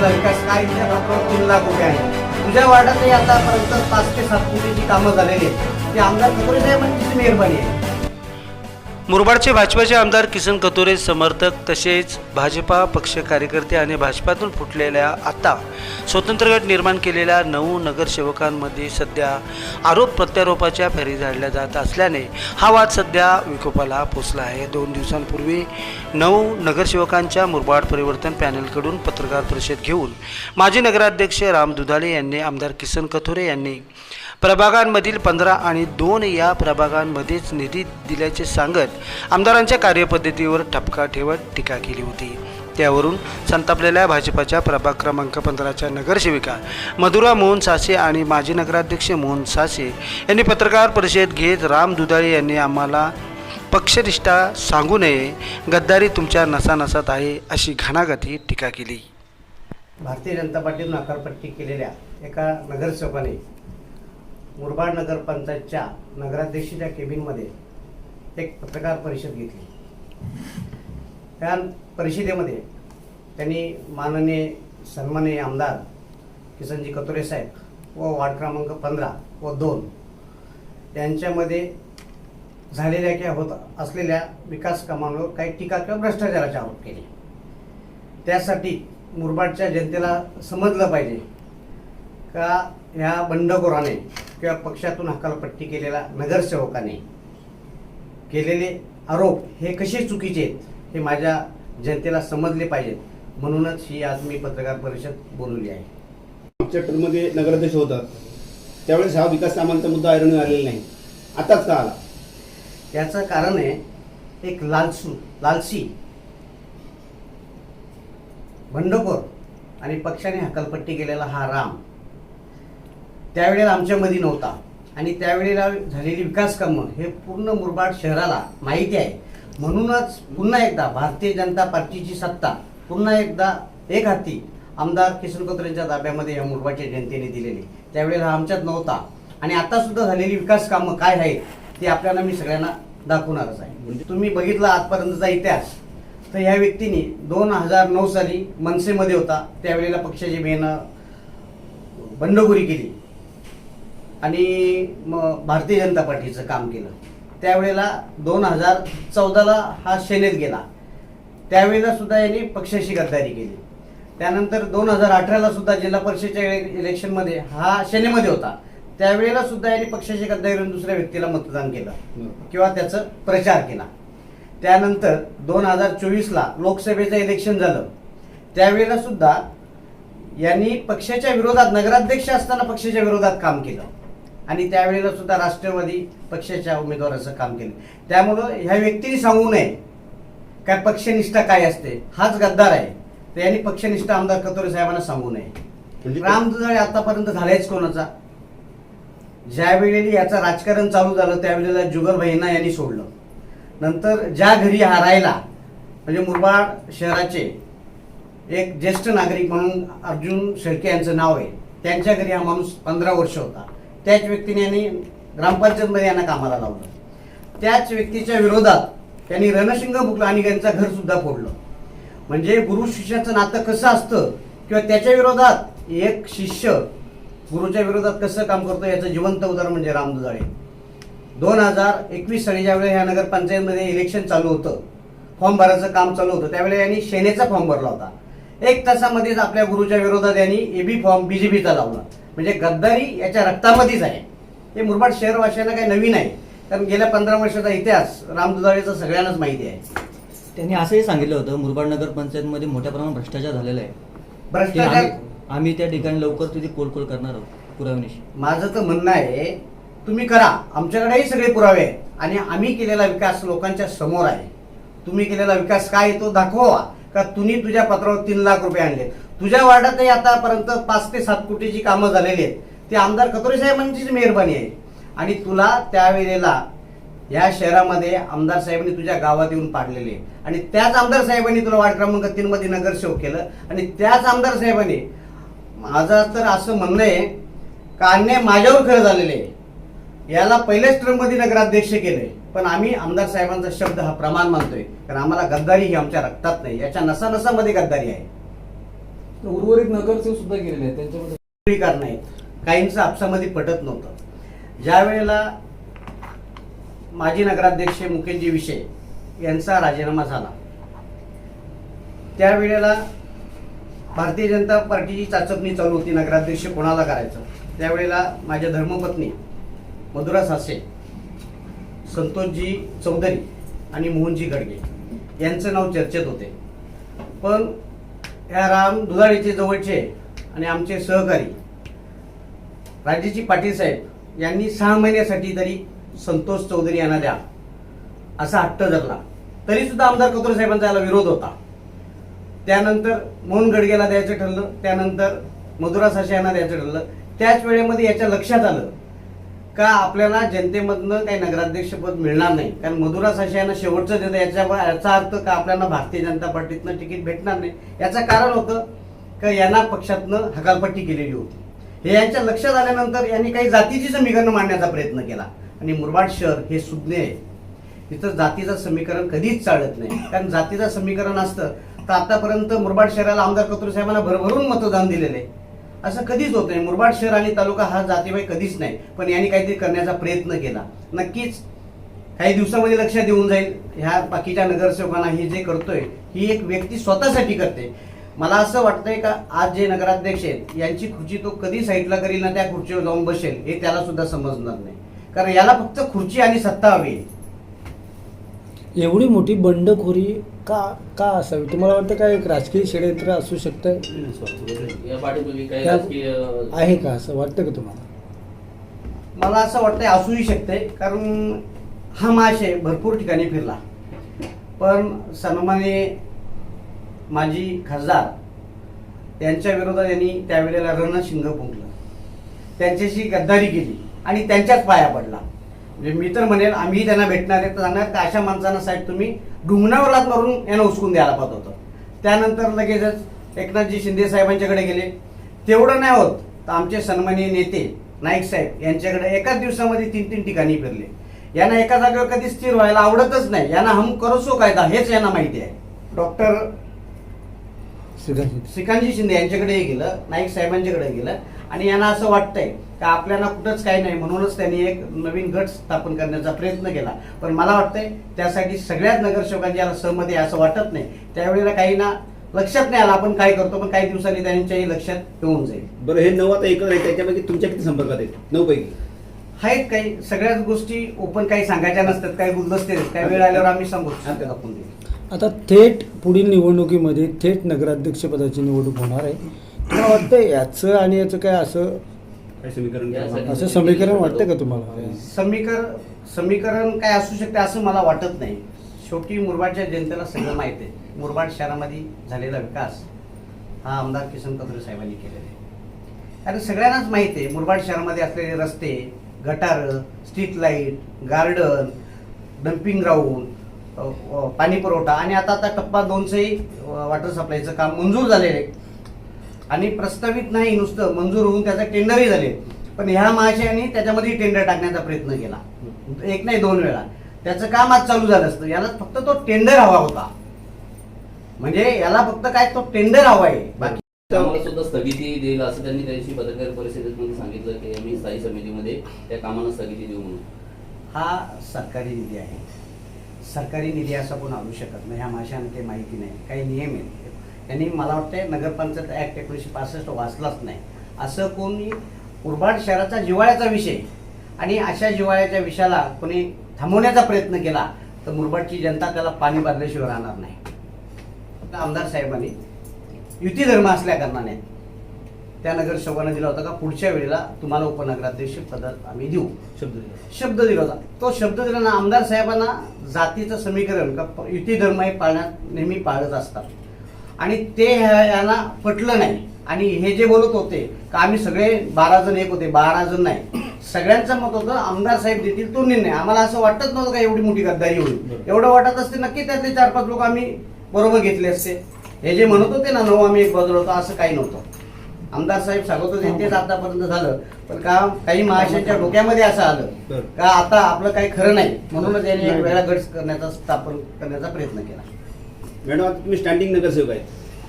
केलेला विकास काय इथे तीन लाख रुपये आहे. तुझ्या वार्डातही आतापर्यंत पाच ते सात कोटीची कामं झालेली आहेत. ती आमदार कपुरे साहेबांची मेहरबानी आहे. मुरबाडचे भाजपाचे आमदार किसन कतोरे समर्थक तसेच भाजपा पक्ष कार्यकर्ते आणि भाजपातून फुटलेल्या आता स्वतंत्र गट निर्माण केलेल्या नऊ नगरसेवकांमध्ये सध्या आरोप प्रत्यारोपाच्या फेरी झाडल्या जात असल्याने हा वाद सध्या विकोपाला पोचला आहे. दोन दिवसांपूर्वी नऊ नगरसेवकांच्या मुरबाड परिवर्तन पॅनलकडून पत्रकार परिषद घेऊन माजी नगराध्यक्ष राम दुधाळे यांनी आमदार किसन कथोरे यांनी प्रभागांमधील पंधरा आणि दोन या प्रभागांमध्येच निधी दिल्याचे सांगत आमदारांच्या कार्यपद्धतीवर ठपका ठेवत टीका केली होती. त्यावरून संतापलेल्या भाजपाच्या प्रभाग क्रमांक पंधराच्या नगरसेविका मधुरा मोहन सासे आणि माजी नगराध्यक्ष मोहन सासे यांनी पत्रकार परिषद घेत राम दुधाळे यांनी आम्हाला पक्षनिष्ठा सांगू नये गद्दारी तुमच्या नसानसात आहे अशी घणाघाती टीका केली. भारतीय जनता पार्टीतून आकारपट्टी केलेल्या एका नगरसेवकाने मुरबाड नगर पंचायतच्या नगराध्यक्षीच्या केबिनमध्ये एक पत्रकार परिषद घेतली. त्या परिषदेमध्ये त्यांनी माननीय सन्माननीय आमदार किसनजी कतोरे साहेब व वार्ड क्रमांक पंधरा व दोन यांच्यामध्ये झालेल्या किंवा होत असलेल्या विकास कामांवर काही टीका किंवा भ्रष्टाचाराचे आरोप केले. त्यासाठी मुरबाडच्या जनतेला समजलं पाहिजे का ह्या बंडखोराने किंवा पक्षातून हकालपट्टी केलेल्या नगरसेवकाने केलेले आरोप हे कसे चुकीचे आहेत हे माझ्या जनतेला समजले पाहिजेत. म्हणूनच ही आज मी पत्रकार परिषद बोलवली आहे. मागच्या टर्ममध्ये नगराध्यक्ष होतात. त्यावेळेस हा विकास कामांचा मुद्दा ऐरणीवर आलेला नाही. आताच का आला? याचं कारण आहे एक लालसू लालसी. बंडखोर आणि पक्षाने हकालपट्टी केलेला हा राम. त्यावेळेला आमच्यामध्ये नव्हता. आणि त्यावेळेला झालेली विकास कामं हे पूर्ण मुरबाड शहराला माहिती आहे. म्हणूनच पुन्हा एकदा भारतीय जनता पार्टीची सत्ता पुन्हा एकदा एक हाती आमदार किसन कोत्रेंच्या ताब्यामध्ये या मुरबाडच्या जनतेने दिलेली. त्यावेळेला हा आमच्यात नव्हता. आणि आता सुद्धा झालेली विकास कामं काय आहेत ते आपल्याला मी सगळ्यांना दाखवणारच आहे. म्हणजे तुम्ही बघितला आजपर्यंतचा इतिहास. तर ह्या व्यक्तीने दोन हजार नऊ साली मनसेमध्ये होता. त्यावेळेला पक्षाची मेहनत बंडखोरी केली. आणि मग भारतीय जनता पार्टीचं काम केलं. त्यावेळेला दोन हजार चौदाला हा सेनेत गेला. त्यावेळेला सुद्धा यांनी पक्षाशी गद्दारी केली. त्यानंतर दोन हजार अठराला सुद्धा जिल्हा परिषदेच्या इले- इलेक्शनमध्ये हा सेनेमध्ये होता. त्यावेळेला सुद्धा यांनी पक्षाशी गद्दारी करून दुसऱ्या व्यक्तीला मतदान केलं किंवा त्याचं प्रचार केला. त्यानंतर दोन हजार चोवीसला लोकसभेचं इलेक्शन झालं. त्यावेळेला सुद्धा यांनी पक्षाच्या विरोधात नगराध्यक्ष असताना पक्षाच्या विरोधात काम केलं. आणि त्यावेळेला सुद्धा राष्ट्रवादी पक्षाच्या उमेदवाराचं काम केलं. त्यामुळं ह्या व्यक्तीने सांगू नये काय पक्षनिष्ठा काय असते. हाच गद्दार आहे. तर यांनी पक्षनिष्ठा आमदार कतोरे साहेबांना सांगू नये. म्हणजे राम दुधाळे आतापर्यंत झालायच कोणाचा? ज्या वेळेला याचं राजकारण चालू झालं त्यावेळेला जुगलभाईंना यांनी सोडलं. नंतर ज्या घरी हा राहिला म्हणजे मुरबाड शहराचे एक ज्येष्ठ नागरिक म्हणून अर्जुन शेळके यांचं नाव आहे. त्यांच्या घरी हा माणूस पंधरा वर्ष होता. त्याच व्यक्तीने यांनी ग्रामपंचायतमध्ये यांना कामाला लावलं. त्याच व्यक्तीच्या विरोधात त्यांनी रणशिंग बुकलं आणि त्यांचं घरसुद्धा फोडलं. म्हणजे गुरु शिष्याचं नातं कसं असतं किंवा त्याच्या विरोधात एक शिष्य गुरुच्या विरोधात कसं काम करतो याचं जिवंत उदाहरण म्हणजे राम दुधाळे. दोन हजार एकवीस साली ज्यावेळेला ह्या नगरपंचायतमध्ये इलेक्शन चालू होतं फॉर्म भरायचं काम चालू होतं त्यावेळेला यांनी सेनेचा फॉर्म भरला होता. एक तासामध्येच आपल्या गुरुच्या विरोधात यांनी एबी फॉर्म बीजेपीचा लावला. म्हणजे गद्दारी याच्या रक्तामध्येच आहे. हे मुरबाड शहरवासियांना काही नवीन आहे. कारण गेल्या पंधरा वर्षाचा इतिहास राम दुधाळेचा सगळ्यांनाच माहिती आहे. त्यांनी असंही सांगितलं होतं मुरबाड नगर पंचायतमध्ये मोठ्या प्रमाणात भ्रष्टाचार झालेला आहे. भ्रष्टाचार? आम्ही- त्या ठिकाणी लवकर तिथे पोलकोल करणार आहोत पुराव्यानिशी. माझं तर म्हणणं आहे तुम्ही करा. आमच्याकडेही सगळे पुरावे आहेत. आणि आम्ही केलेला विकास लोकांच्या समोर आहे. तुम्ही केलेला विकास काय तो दाखवा का तुम्ही तुझ्या पत्रावर तीन लाख रुपये आणले? तुझ्या वार्डातही आतापर्यंत पाच ते सात कोटीची कामं झालेली आहेत. ती आमदार कतोरे साहेबांचीच मेहरबानी आहे. आणि तुला त्यावेळेला या शहरामध्ये आमदार साहेबांनी तुझ्या गावात येऊन पाडलेले आणि त्याच आमदार साहेबांनी तुला वार्ड क्रमांक तीन मध्ये नगरसेवक केलं. आणि त्याच आमदार साहेबांनी माझं तर असं म्हणणं आहे का अन्याय माझ्यावर खरं झालेले आहे. याला पहिल्याच टर्ममध्ये नगराध्यक्ष केले पण आम्ही आमदार साहेबांचा शब्द हा प्रमाण मानतोय. कारण आम्हाला गद्दारी ही आमच्या रक्तात नाही. याच्या नसा नसामध्ये गद्दारी आहे. उर्वरित नगरसेवक सुद्धा गेलेले आहेत. त्यांच्यामध्ये काही कारण नाहीत काहींचं आपसामध्ये पटत नव्हतं. ज्या वेळेला माजी नगराध्यक्ष मुकेशजी विषय यांचा राजीनामा झाला त्यावेळेला भारतीय जनता पार्टीची चाचपणी चालू होती. नगराध्यक्ष कोणाला करायचं? त्यावेळेला माझ्या धर्मपत्नी मधुरा सासे संतोषजी चौधरी आणि मोहनजी गडगे यांचं नाव चर्चेत होते. पण या राम दुधाळीचे जवळचे आणि आमचे सहकारी राजेजी पाटील साहेब यांनी सहा महिन्यासाठी तरी संतोष चौधरी यांना द्या असा हट्ट धरला. तरीसुद्धा आमदार कतोर साहेबांचा याला विरोध होता. त्यानंतर मोहन गडगेला द्यायचं ठरलं त्यानंतर मधुरा साशे यांना द्यायचं ठरलं. त्याच वेळेमध्ये याच्या लक्षात आलं का आपल्याला जनतेमधनं काही नगराध्यक्षपद मिळणार नाही? कारण मधुरा साशे शेवटचं देतं याच्या याचा अर्थ का आपल्याला भारतीय जनता पार्टीतनं तिकीट भेटणार नाही? याचं कारण होतं का यांना पक्षातनं हकालपट्टी केलेली होती. हे यांच्या लक्षात आल्यानंतर यांनी काही जातीची समीकरण मांडण्याचा प्रयत्न केला. आणि मुरबाड शहर हे सुज्ञ आहे. तिथं जातीचं समीकरण कधीच चालत नाही. कारण जातीचं समीकरण असतं तर आतापर्यंत मुरबाड शहराला आमदार कतूर साहेबांना भरभरून मतदान दिलेलं आहे. असं कधीच होत नाही. मुरबाड शहर आणि तालुका हा जातीबाई कधीच नाही. पण यांनी काहीतरी करण्याचा प्रयत्न केला. नक्कीच काही दिवसामध्ये लक्षात येऊन जाईल. ह्या बाकीच्या नगरसेवकांना हे जे करतोय ही एक व्यक्ती स्वतःसाठी करते. मला असं वाटतंय का आज जे नगराध्यक्ष आहेत यांची खुर्ची तो कधी साईडला करील ना त्या खुर्चीवर जाऊन बसेल हे त्याला सुद्धा समजणार नाही. कारण याला फक्त खुर्ची आणि सत्ता हवी आहे. एवढी मोठी बंडखोरी का का असावी? तुम्हाला वाटतं काय एक राजकीय षडयंत्र असू शकतं? या पाठीमागे काही त्या- राजकीय आहे का असं? वाटतं का तुम्हाला? मला असं वाटतंय असूही शकते कारण हा महाशय भरपूर ठिकाणी फिरला. पण सन्माने माजी खासदार त्यांच्या विरोधात यांनी त्यावेळेला रणशिंग फुंकलं. त्यांच्याशी गद्दारी केली आणि त्यांच्याच पाया पडला. म्हणजे मी तर म्हणेल आम्ही त्यांना भेटणार आहे. तर सांगणार का अशा माणसांना साहेब तुम्ही डुंगणावर लात मारून यांना उचकून द्यायला पाहत होतं. त्यानंतर लगेचच एकनाथजी शिंदे साहेबांच्याकडे गेले. तेवढं नाही होत तर आमचे सन्माननीय नेते नाईक साहेब यांच्याकडे एकाच दिवसामध्ये तीन तीन ठिकाणी फिरले. यांना एका जागेवर कधी स्थिर व्हायला आवडतच नाही. यांना हम करसो कायदा हेच यांना माहिती आहे. डॉक्टर श्रीकांत श्रीकांतजी शिंदे यांच्याकडे गेलं नाईक साहेबांच्याकडे गेलं. आणि यांना असं वाटतंय का आपल्याला कुठंच काही नाही. म्हणूनच त्यांनी एक नवीन गट स्थापन करण्याचा प्रयत्न केला. पण मला वाटतंय त्यासाठी सगळ्याच नगरसेवकांची याला सहमती आहे असं वाटत नाही. त्यावेळेला काही ना लक्षात नाही आलं आपण काय करतो पण काही दिवसांनी त्यांच्याही लक्षात येऊन जाईल. बरं हे नऊ आता एकत्र आहे त्याच्यापैकी तुमच्या किती संपर्कात आहेत? नऊ पैकी. आहेत काही. सगळ्याच गोष्टी ओपन काही सांगायच्या नसतात काही गुलदस्ते. काही वेळ आल्यावर आम्ही सांगू. देऊ. आता थेट पुढील निवडणुकीमध्ये थेट नगराध्यक्ष पदाची निवडणूक होणार आहे. तुम्हाला वाटतं याचं आणि याचं काय असं काय समीकरण असं समीकरण वाटतं का तुम्हाला? समीकर समीकरण काय असू शकते असं मला वाटत नाही. शेवटी मुरबाडच्या जनतेला सगळं माहिती आहे. मुरबाड शहरामध्ये झालेला विकास हा आमदार किसन कत्रे साहेबांनी केलेला आहे. कारण सगळ्यांनाच माहिती आहे मुरबाड शहरामध्ये असलेले रस्ते गटार street light garden dumping ground पाणी पुरवठा आणि आता आता टप्पा दोनचंही वॉटर सप्लायचं काम मंजूर झालेलं आहे. आणि प्रस्तावित नाही नुसतं मंजूर होऊन त्याचा टेंडरही झाले. पण ह्या महाशयाने त्याच्यामध्ये टेंडर टाकण्याचा प्रयत्न केला. एक नाही दोन वेळा. त्याचं काम आज चालू झालं असतं. याला फक्त तो टेंडर हवा होता. म्हणजे याला फक्त काय तो टेंडर हवा आहे. बाकी कामाला सुद्धा स्थगिती देईल असं त्यांनी त्यादिवशी पत्रकार परिषदेमध्ये सांगितलं की आम्ही स्थायी समितीमध्ये त्या कामाला स्थगिती देऊ म्हणून. हा सरकारी निधी आहे. सरकारी निधी असा कोण आणू शकत नाही. ह्या माशांना काही माहिती नाही. काही नियम आहेत. त्यांनी मला वाटतं नगरपंचायत ऍक्ट एकोणीसशे पासष्ट वाचलाच नाही. असं कोणी उरबाड शहराचा जिव्हाळ्याचा विषय आणि अशा जिव्हाळ्याच्या विषयाला कोणी थांबवण्याचा प्रयत्न केला तर मुरबाडची जनता त्याला पाणी भरल्याशिवाय राहणार नाही. आमदार साहेबांनी युती धर्म असल्या कारणाने त्या नगरसेवकांना दिला होता का पुढच्या वेळेला तुम्हाला उपनगराध्यक्ष पद आम्ही देऊ. शब्द दिला. शब्द दिला होता. तो शब्द दिला आमदार साहेबांना जातीचं समीकरण का युती धर्म हे पाळण्यात नेहमी पाळत असतात. आणि ते यांना पटलं नाही. आणि हे जे बोलत होते का आम्ही सगळे बारा जण एक होते बारा जण नाही. सगळ्यांचं मत होतं आमदार साहेब देतील तो निर्णय. आम्हाला असं वाटत नव्हतं का एवढी मोठी गद्दारी होईल. एवढं वाटत असते नक्की त्यातले चार पाच लोक आम्ही बरोबर घेतले असते. हे जे म्हणत होते ना नऊ आम्ही एक बदल होतो असं काही नव्हतं. आमदार साहेब सांगत होते तेच आतापर्यंत झालं. पण का काही महाशयांच्या डोक्यामध्ये असं आलं. का आता आपलं काही खरं नाही. म्हणूनच त्यांनी एक वेळा गट करण्याचा स्थापन करण्याचा प्रयत्न केला. मॅडम आता तुम्ही स्टँडिंग नगरसेवक आहेत.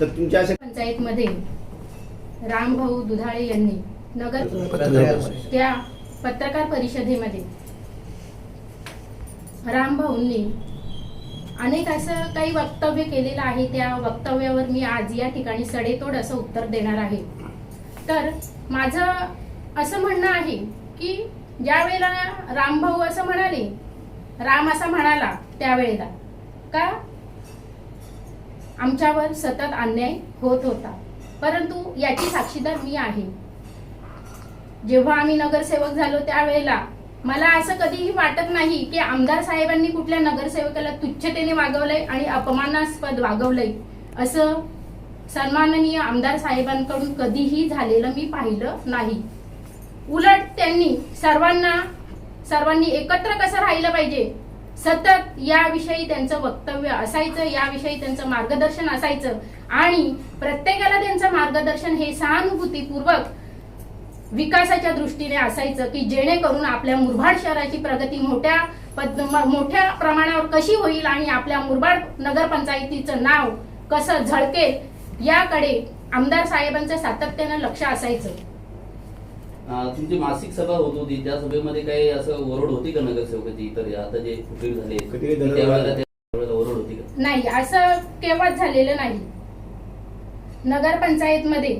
तर तुमच्या अशा पंचायतमध्ये रामभाऊ दुधाळे यांनी नगर त्या पत्रकार परिषदेमध्ये रामभाऊंनी अनेक असं काही वक्तव्य केलेलं आहे. त्या वक्तव्यावर मी आज या ठिकाणी सडेतोड असं उत्तर देणार आहे. तर माझं असं म्हणणं आहे की ज्या वेळेला रामभाऊ असं म्हणाले राम असा म्हणाला त्यावेळेला का आमच्यावर सतत अन्याय होत होता. परंतु याची साक्षीदार मी आहे. जेव्हा आम्ही नगरसेवक झालो त्यावेळेला मला असं कधीही वाटत नाही की आमदार साहेबांनी कुठल्या नगरसेवकाला तुच्छतेने वागवलंय आणि अपमानास्पद वागवलंय. असं सन्माननीय आमदार साहेबांकडून कधीही झालेलं मी पाहिलं नाही. उलट त्यांनी सर्वांना सर्वांनी एकत्र कसं राहिलं पाहिजे? सतत याविषयी त्यांचं वक्तव्य असायचं याविषयी त्यांचं मार्गदर्शन असायचं आणि प्रत्येकाला त्यांचं मार्गदर्शन हे सहानुभूतीपूर्वक विकासाच्या दृष्टीने असायचं की जेणेकरून आपल्या मुरबाड शहराची प्रगती मोठ्या पद- मोठ्या प्रमाणावर कशी होईल आणि आपल्या मुरबाड नगरपंचायतीचं नाव कसं झळकेल याकडे आमदार साहेबांचं सातत्यानं लक्ष असायचं. तुमची मासिक सभा होत होती त्या सभेमध्ये काही असं ओरड होती का नगरसेवकाची इतर? आता जे फुटीर झाले त्यावेळेला ओरड होती का? नाही असं केव्हाच झालेलं नाही. नगरपंचायतमध्ये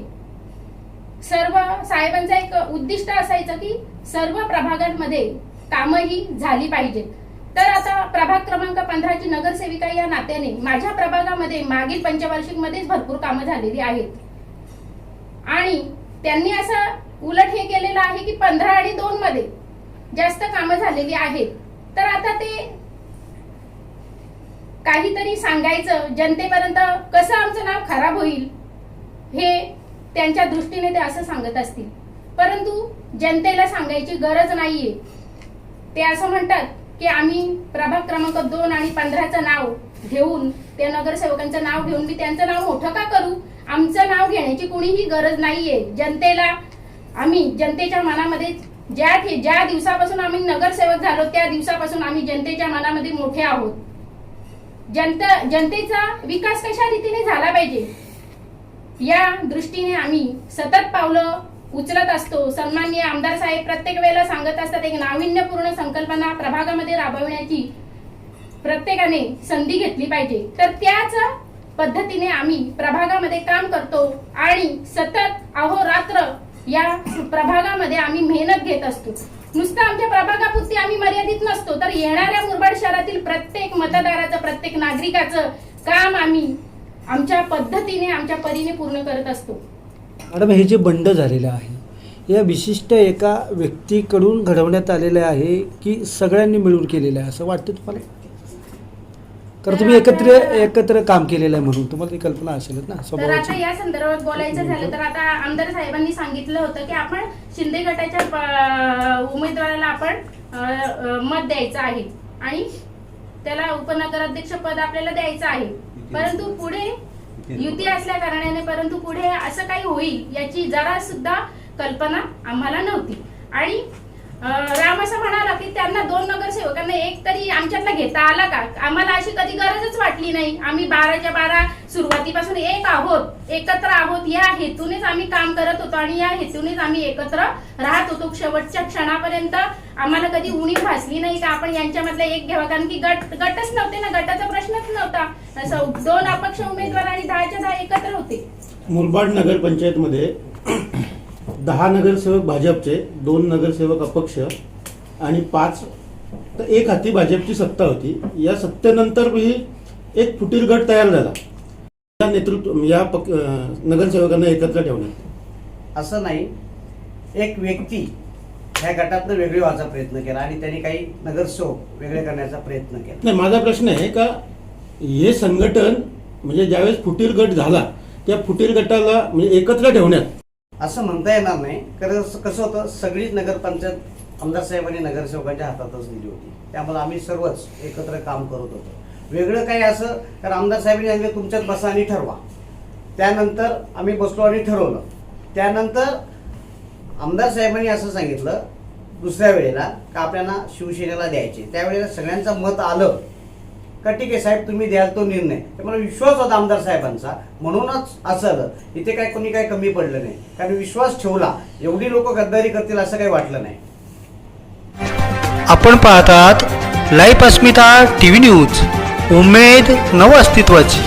सर्व साहेबांचं एक उद्दिष्ट असायचं की सर्व प्रभागांमध्ये कामं ही झाली पाहिजेत. तर आता प्रभाग क्रमांक पंधराची नगरसेविका या नात्याने माझ्या प्रभागामध्ये मागील पंचवार्षिक मध्येच भरपूर कामं झालेली आहेत. आणि त्यांनी असं उलट हे केलेलं आहे की पंधरा आणि दोन मध्ये जास्त कामं झालेली आहेत. तर आता ते काहीतरी सांगायचं जनतेपर्यंत कसं आमचं नाव खराब होईल हे त्यांच्या दृष्टीने ते असं सांगत असतील. परंतु जनतेला सांगायची गरज नाहीये. ते असं म्हणतात की आम्ही प्रभाग क्रमांक दोन आणि पंधराचं नाव घेऊन त्या नगरसेवकांचं नाव घेऊन मी त्यांचं नाव मोठं का करू? आमचं नाव घेण्याची कोणीही गरज नाहीये. जनतेला आम्ही जनतेच्या मनामध्ये ज्या ज्या दिवसापासून आम्ही नगरसेवक झालो त्या दिवसापासून आम्ही जनतेच्या मनामध्ये मोठे आहोत. जनता जनतेचा विकास कशा रीतीने झाला पाहिजे? या दृष्टीने आम्ही सतत पावलं उचलत असतो. सन्माननीय आमदार साहेब प्रत्येक वेळेला सांगत असतात एक नाविन्यपूर्ण संकल्पना प्रभागामध्ये राबविण्याची प्रत्येकाने संधी घेतली पाहिजे. तर त्याच पद्धतीने आम्ही प्रभागामध्ये काम करतो आणि सतत अहोरात्र या प्रभागामध्ये आम्ही मेहनत घेत असतो. नुसतं आमच्या प्रभागापुरती आम्ही मर्यादित नसतो तर येणाऱ्या मुरबाड शहरातील प्रत्येक मतदाराचं प्रत्येक नागरिकाचं काम आम्ही आमच्या पद्धतीने आमच्या परीने पूर्ण करत असतो. मॅडम हे जे बंड झालेलं आहे या विशिष्ट एका व्यक्तीकडून घडवण्यात आलेलं आहे की सगळ्यांनी मिळून केलेलं आहे असं वाटतं तुम्हाला? कारण तुम्ही एकत्र एकत्र काम केलेलं आहे म्हणून. तुम्हाला ती कल्पना असेलच ना तर आता स्वभावाची या संदर्भात बोलायचं झालं तर आता आमदार साहेबांनी सांगितलं होतं की आपण शिंदे गटाच्या प- उमेदवाराला आपण अ, अ, मत द्यायचं आहे. आणि त्याला उपनगराध्यक्ष पद आपल्याला द्यायचं आहे. परंतु पुढे युती असल्या कारणाने परंतु पुढे असं काही होईल याची जरा सुद्धा कल्पना आम्हाला नव्हती. आणि राम असं म्हणाला की त्यांना दोन नगरसेवकांना एक तरी आमच्यातला घेता आला का? आम्हाला अशी कधी गरजच वाटली नाही. आम्ही बाराच्या बारा सुरुवातीपासून एक आहोत एकत्र आहोत. या हेतूनेच आम्ही काम करत होतो आणि या हेतूनेच आम्ही एकत्र राहत होतो. शेवटच्या क्षणापर्यंत आम्हाला कधी उणीव भासली नाही का? आपण यांच्यामधला एक घ्यावा. कारण की गट गटच नव्हते ना. गटाचा प्रश्नच नव्हता. असं दोन अपक्ष उमेदवार आणि दहाच्या दहा एकत्र होते. मुरबाड नगरपंचायतमध्ये दहा नगरसेवक भाजपचे दोन नगरसेवक अपक्ष आणि पाच तर एक हाती भाजपची सत्ता होती. या सत्तेनंतर ही एक फुटीर गट तयार झाला. या नेतृत्व या पक नगरसेवकांना एकत्र ठेवण्यात. असं नाही. एक व्यक्ती ह्या गटातनं वेगळी व्हायचा प्रयत्न केला आणि त्यांनी काही नगरसेवक वेगळे करण्याचा प्रयत्न केला. नाही माझा प्रश्न आहे का हे संघटन म्हणजे ज्यावेळेस फुटीर गट झाला त्या फुटीर गटाला म्हणजे एकत्र ठेवण्यात असं म्हणता येणार नाही. कारण कसं होतं सगळीच नगरपंचायत आमदार साहेबांनी नगरसेवकांच्या हातातच दिली होती. त्यामुळे आम्ही सर्वच एकत्र काम करत होतो. वेगळं काही असं कारण आमदार साहेबांनी सांगितलं तुमच्यात बसा आणि ठरवा. त्यानंतर आम्ही बसलो आणि ठरवलं. त्यानंतर आमदार साहेबांनी असं सांगितलं दुसऱ्या वेळेला का आपल्याला शिवसेनेला द्यायचे. त्यावेळेला सगळ्यांचं मत आलं. का ठीक आहे साहेब तुम्ही द्याल तो निर्णय. तर मला विश्वास होता आमदार साहेबांचा. म्हणूनच असं इथे काय कोणी काय कमी पडलं नाही. कारण विश्वास ठेवला. एवढी लोक गद्दारी करतील असं काही वाटलं नाही. आपण पाहतात लाईफ अस्मिता टीव्ही न्यूज. उमेद नव अस्तित्वाची